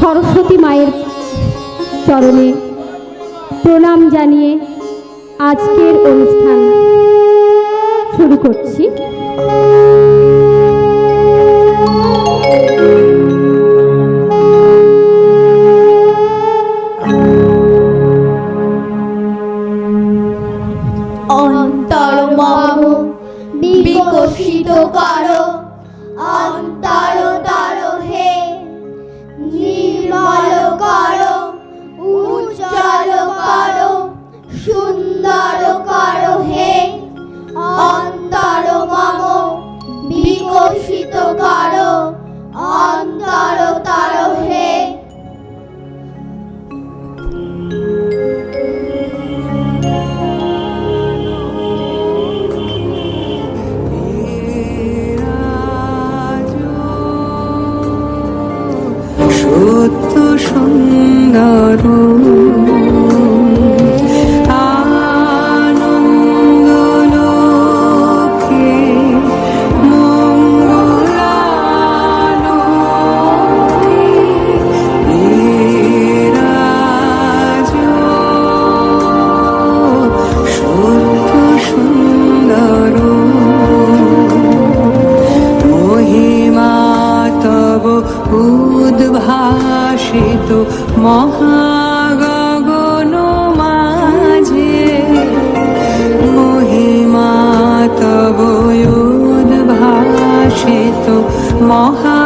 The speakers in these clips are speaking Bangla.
সরস্বতী মায়ের চরণে প্রণাম জানিয়ে আজকের অনুষ্ঠান শুরু করছি। অন্তর মম বিকশিত করো। নারু উদ্ভাসিত মহাগগন মাঝে মহিমা তব উদ্ভাসিত মহাগগন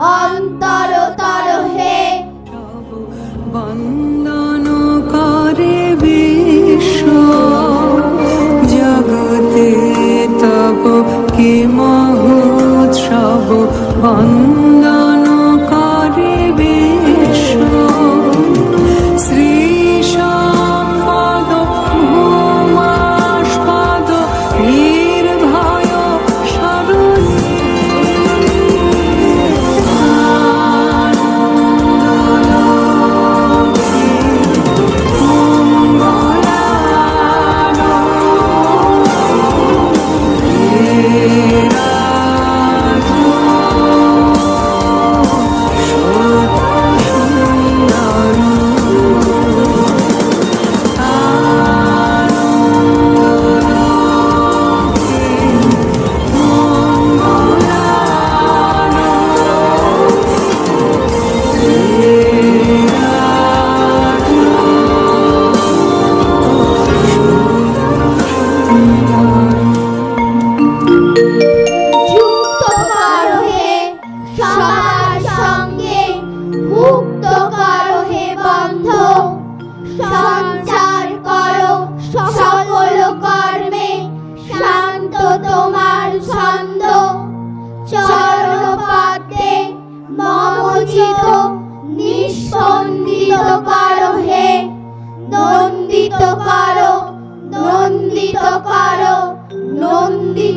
অন্তর তর হে। বন্দন করে বিশ্ব জগতে তব কি মহোৎসব বন্দন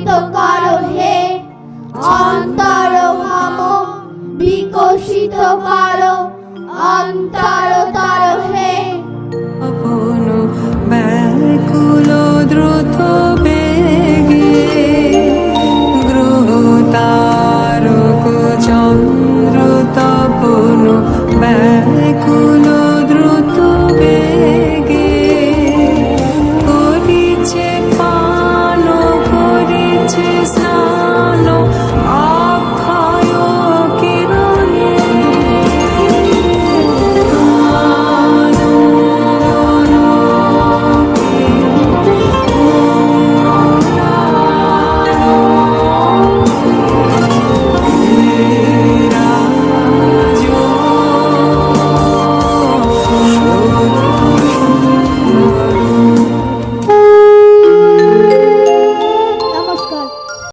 নন্দিত করো হে। অন্তর মম বিকশিত করো। অন্তর তর হে।